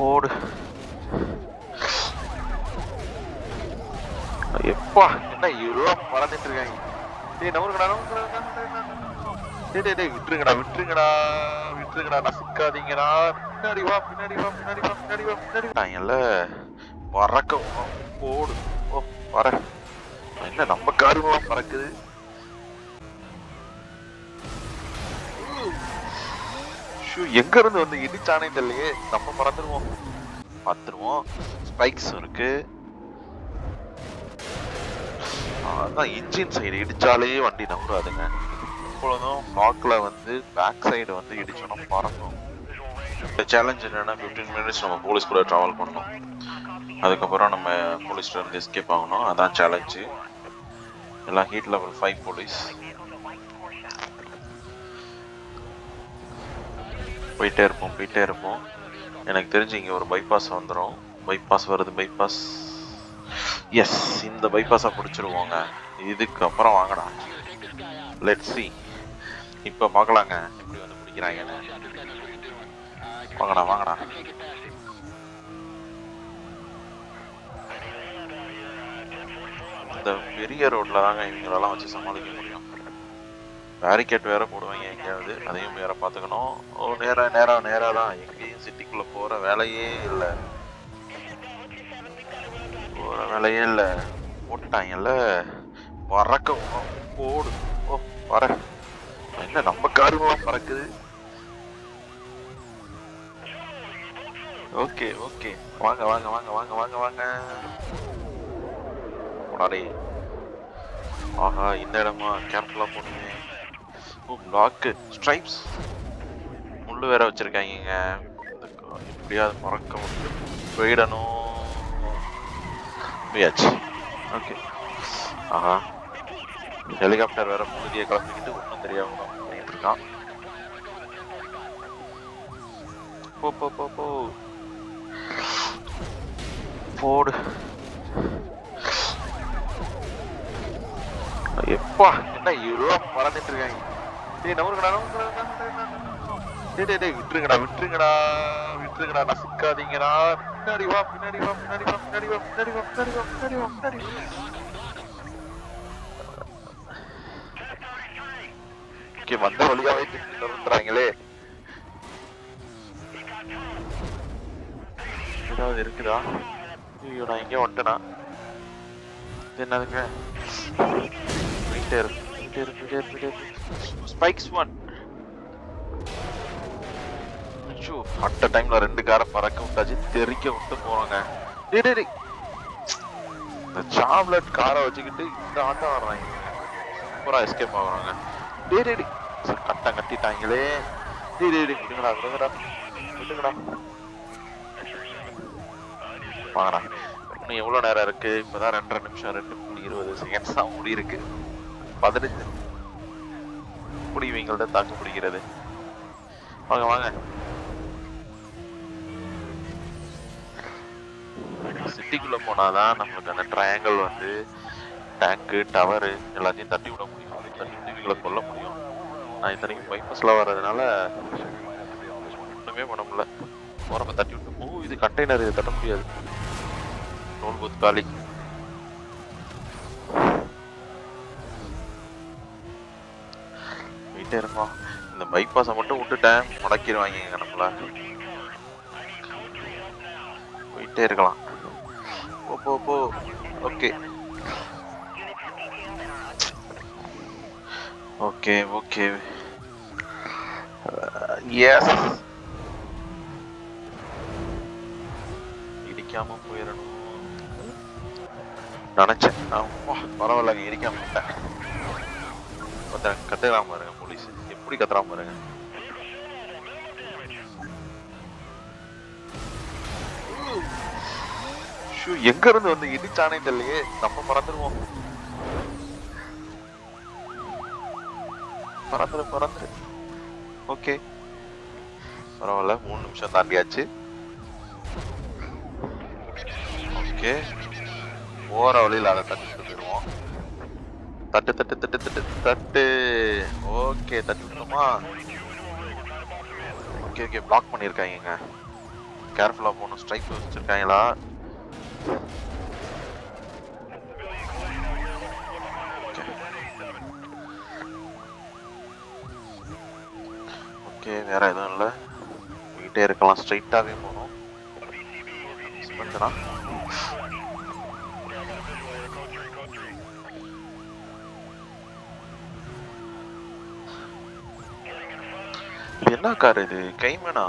போடு. எப்பா என்ன இவ்வளோ பறந்துட்டு இருக்காங்க. டேய் நவருங்கடா டேய் டேய் டேய் விட்டுருங்கடா விட்டுருங்கடா விட்டுருங்கடா நசுக்காதீங்கடா. பின்னாடி வா பின்னாடி வா பின்னாடி வா பின்னாடி வா பின்னாடி வாங்கல்ல பறக்க போடு. ஓ வர. என்ன நம்ம காருலாம் பறக்குது? ஐயோ எங்க இருந்து வந்து இடிச்சானே தெரியலையே. நம்ம பறந்துருவோம் பார்த்துருவோம். ஸ்பைக்ஸ் இருக்கு. அதான் இன்ஜின் சைடு இடிச்சாலே வண்டி நம்புறாதுங்க. எப்பொழுதும் பாக்ல வந்து பேக் சைடு வந்து இடிச்சோம்னா பறக்கும் இந்த சேலஞ்ச் என்னன்னா ஃபிஃப்டீன் மினிட்ஸ் நம்ம போலீஸ் கூட ட்ராவல் பண்ணணும் அதுக்கப்புறம் நம்ம போலீஸ்ல இருந்து எஸ்கேப் ஆகணும். அதான் சேலஞ்சு எல்லாம் ஹீட் லெவல் ஃபைவ் போலீஸ் போயிட்டே இருப்போம் போயிட்டே இருப்போம். எனக்கு தெரிஞ்சு இங்கே ஒரு பைபாஸ் வந்துடும் பைபாஸ் வருது பைபாஸ் எஸ் இந்த பைபாஸை பிடிச்சிருவோங்க. இதுக்கு அப்புறம் வாங்கடா. லெட் சி இப்போ பார்க்கலாங்க எப்படி வந்து பிடிக்கிறாங்கன்னு. வாங்கடா வாங்கடா. இந்த பெரிய ரோட்ல தாங்க இவங்களெல்லாம் வச்சு சமாளிக்க முடியும். பேரிகேட் வேற போடுவாங்க எங்கேயாவது. அதையும் வேற பார்த்துக்கணும். ஓ நேரா நேரா நேரா தான். எங்கேயும் சிட்டிக்குள்ளே போகிற வேலையே இல்லை. போகிற வேலையே இல்லை. போட்டுட்டாங்கல்ல. பறக்க போடு. ஓ வர. என்ன நம்ம காருலாம் பறக்குது? Okay okay. வாங்க வாங்க வாங்க வாங்க வாங்க வாங்க. போனாரே ஆஹா இந்த இடமா? கேர்ஃபுல்லாக போடுங்க பிளாக்கு ஸ்ட்ரைப்ஸ் முள்ளு வேற வச்சிருக்காங்க எப்படியாவது மறக்க முடியும். போயிடணும். போயாச்சு. ஓகே ஆஹா. ஹெலிகாப்டர் வேற முழுதியை கலந்துக்கிட்டு ஒன்றும் தெரியாம பண்ணிட்டு இருக்கான். போ போ போ போ. போடு. எப்பா என்ன இவ்வளோ பறந்துட்டு இருக்காங்க. டேய் நவுருங்கடா டேய் டேய் டேய் விட்டுருங்கடா விட்டுருங்கடா விட்டுருங்கடா. நசுக்காதீங்கடா. பின்னாடி வா பின்னாடி வா பின்னாடி வா பின்னாடி வா பின்னாடி வா பின்னாடி வா பின்னாடி வா பின்னாடி ஓகே வந்த வழியாவே நிறுத்துறாங்களே ஏதாவது இருக்குதா? ஐயோ நான் இங்கே வந்துட்டேனா. என்னதுங்க? போயிட்டே இருக்கு. ஸ்பைக்ஸ் ஒன் அச்சோ அட்ட டைம்ல ரெண்டு காரை பறக்க விட்டாச்சு தெறிக்க விட்டு போறாங்க. டேய் இந்த சாம்லெட் காரை வச்சுக்கிட்டு இந்த ஆட்டம் வர்றாங்க சூப்பரா எஸ்கேப் ஆகுறாங்க. டேய் சரி, கட்டம் கட்டிட்டாங்களே. டேய் விடுங்கடா விடுங்கடா. விடுங்கடா. வாங்கடா. இன்னும் எவ்வளோ நேரம் இருக்கு? இப்போதான் ரெண்டரை நிமிஷம் ரெண்டு புள்ளி இருபது செகண்ட்ஸ் தான் முடி இருக்கு பதினஞ்சு புடி இவங்கள்ட்ட தாக்கு பிடிக்கிறது. வாங்க வாங்க. சிட்டிக்குள்ள போனாதான் நம்மளுக்கு அந்த ட்ரையாங்கிள் வந்து டேங்க்கு டவரு எல்லாத்தையும் தட்டி விட முடியும். தட்டி விட்டு இவங்களை கொல்ல முடியும். நான் இத்தனைக்கும் பைப்பஸ்ல வர்றதுனால ஒண்ணுமே பண்ண முடியல. போறப்ப தட்டி விட்டு ஓ இது கண்டெய்னர் இது தட்ட முடியாது. நூல் பூத் காலி. போயிட்டே இருக்கோம். இந்த பைபாஸை மட்டும் விட்டுட்டேன். முடக்கிடுவாங்க நம்மள போயிட்டே இருக்கலாம். போ போ போ. ஓகே. Okay okay. எஸ் இடிக்காம போயிடணும். நினைச்சேன். பரவாயில்ல இடிக்காம விட்டேன். ஒருத்தன் கத்துக்கலாம் பாருங்க போலீஸ் எப்படி கத்துறாம பாருங்க. ஷூ எங்க இருந்து வந்து இடிச்சானே தெரியலையே. நம்ம பறந்துருவோம். பறந்துரு பறந்துரு. ஓகே. பரவாயில்ல மூணு நிமிஷம் தாண்டியாச்சு. ஓகே. போற வழியில அதை தட்டி தட்டு தட்டு தட்டு தட்டு தட்டு. ஓகே தட்டுமா ஓகே ஓகே பிளாக் பண்ணியிருக்காங்க கேர்ஃபுல்லாக போகணும். ஸ்ட்ரைக் வச்சுருக்காங்களா? ஓகே. வேற எதுவும் இல்லை. போயிட்டே இருக்கலாம். ஸ்ட்ரைட்டாகவே போகணும். ஸ்பெண்டரா இது என்ன கார் இது? கைமேனா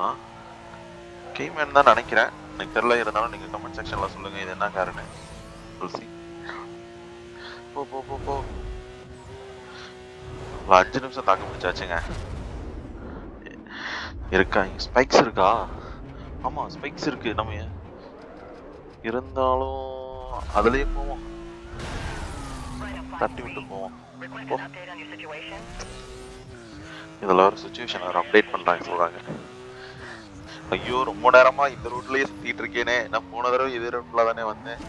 கைமேன் தான் நினைக்கிறேன். எனக்கு தெரியல இருந்தாலும் நீங்க கமெண்ட் செக்ஷன்ல சொல்லுங்க இது என்ன காருன்னு. போ போ போ போ. அஞ்சு நிமிஷம் தாக்கு பிடிச்சாச்சுங்க இருக்கா? ஸ்பைக்ஸ் இருக்கா? ஆமா ஸ்பைக்ஸ் இருக்கு நம்ம இருந்தாலும் அதுலயே போவோம். தட்டி விட்டு போவோம். போ. இதில் ஒரு சுச்சுவேஷன் அவர் அப்டேட் பண்ணுறாங்க சொல்கிறாங்க ஐயோ ரொம்ப நேரமாக இந்த ரூட்லேயே சுற்றிட்டு இருக்கேனே. நான் போன தடவை இதே ரூட்டில் தானே வந்தேன்.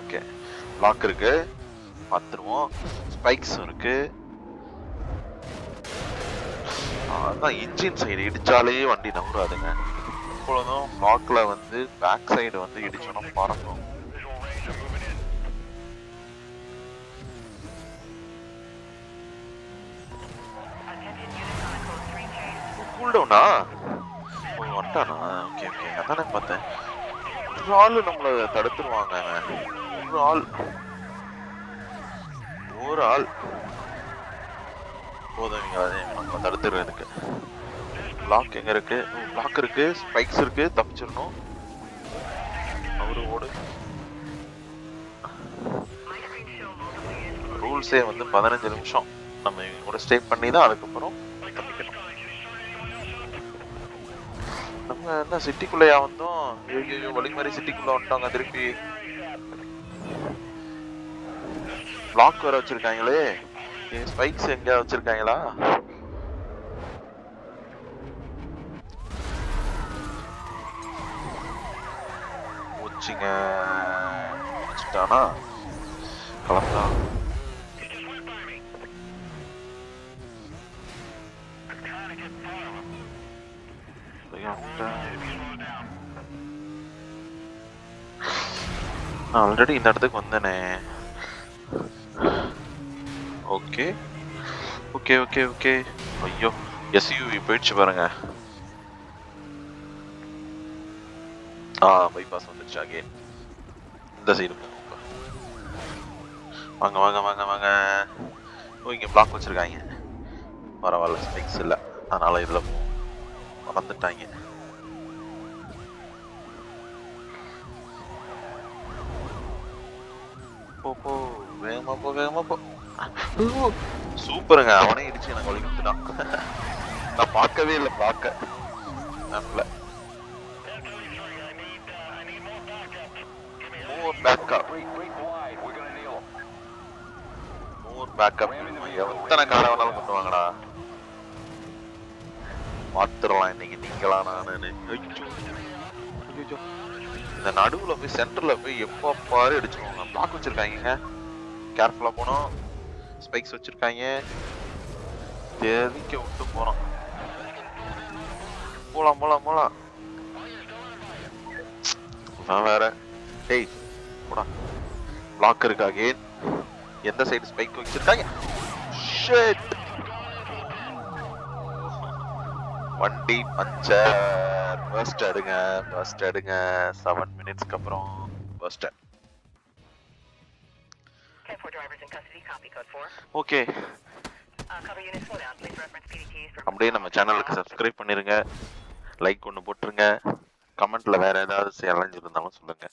ஓகே லாக் இருக்கு. பார்த்துருவோம் ஸ்பைக்ஸும் இருக்கு. அதான் இன்ஜின் சைடு இடித்தாலே வண்டி நம்புறாதுங்க எப்பொழுதும் லாக்ல வந்து பேக் சைடு வந்து இடிச்சோம்னா பறக்கும் கூல் டவுனா ஓ வந்துட்டானா ஓகே ஓகே அதானே பார்த்தேன். ஒரு ஆள் நம்மளை தடுத்துருவாங்க. ஒரு ஆள் ஒரு ஆள் போதும் இங்க நம்ம தடுத்துருவதுக்கு பிளாக் எங்க இருக்கு? பிளாக் இருக்கு. ஸ்பைக்ஸ் இருக்கு. தப்பிச்சிடணும். அவரு ஓடு. ரூல்ஸே வந்து பதினஞ்சு நிமிஷம். நம்ம இவங்க கூட ஸ்டே பண்ணி தான் அதுக்கப்புறம் தப்பிக்கணும். இவங்க என்ன சிட்டிக்குள்ளேயா வந்தோம்? ஐயோ வழி மாதிரி சிட்டிக்குள்ள வந்துட்டாங்க திருப்பி. பிளாக் வேற வச்சிருக்காங்களே. ஸ்பைக்ஸ் எங்கேயா வச்சிருக்காங்களா? போச்சுங்க. வச்சுட்டானா? கிளம்பலாம் நான் ஆல்ரெடி இந்த இடத்துக்கு வந்தேனே. ஓகே ஓகே ஓகே ஓகே ஐயோ எஸ்யூவி போயிடுச்சு பாருங்க. ஆ பைபாஸ் வந்துடுச்சு அகேன் இந்த சைடு வாங்க வாங்க வாங்க வாங்க. ஓ இங்கே பிளாக் வச்சிருக்காங்க. பரவாயில்ல ஸ்பெக்ஸ் இல்லை. அதனால போகும் மறந்துட்டாங்க. போ போ வேகமா போ வேகமா போ. சூப்பருங்க. அவனே இடிச்சு எனக்கு வழி நான் பார்க்கவே இல்லை பார்க்க. மேப்ல. மோர் பேக்கப் மோர் பேக்கப் எத்தனை காரை வேணாலும் பண்ணுவாங்கடா பார்த்துடலாம் இன்னைக்கு நீங்களா நானு இந்த நடுவுல போய் சென்டர்ல போய் எப்போ பாரு அடிச்சிருவாங்க. பிளாக் வச்சிருக்காங்க கேர்ஃபுல்லா போனோம் ஸ்பைக்ஸ் வச்சிருக்காங்க. தெறிக்க விட்டு போறோம். போலாம் போலாம் போலாம். நான் வேற. டேய் போடா. பிளாக் இருக்கா எந்த சைடு ஸ்பைக் வச்சிருக்காங்க? ஷேட் வண்டி பஞ்சர் ஃபர்ஸ்ட் எடுங்க ஃபர்ஸ்ட் எடுங்க. செவன் மினிட்ஸ்க்கு அப்புறம் ஃபர்ஸ்ட். Okay Uh. அப்படியே நம்ம சேனலுக்கு சப்ஸ்கிரைப் பண்ணிருங்க. லைக் ஒன்று போட்டுருங்க. கமெண்ட்ல வேற ஏதாவது சேலஞ்ச் இருந்தாலும் சொல்லுங்க.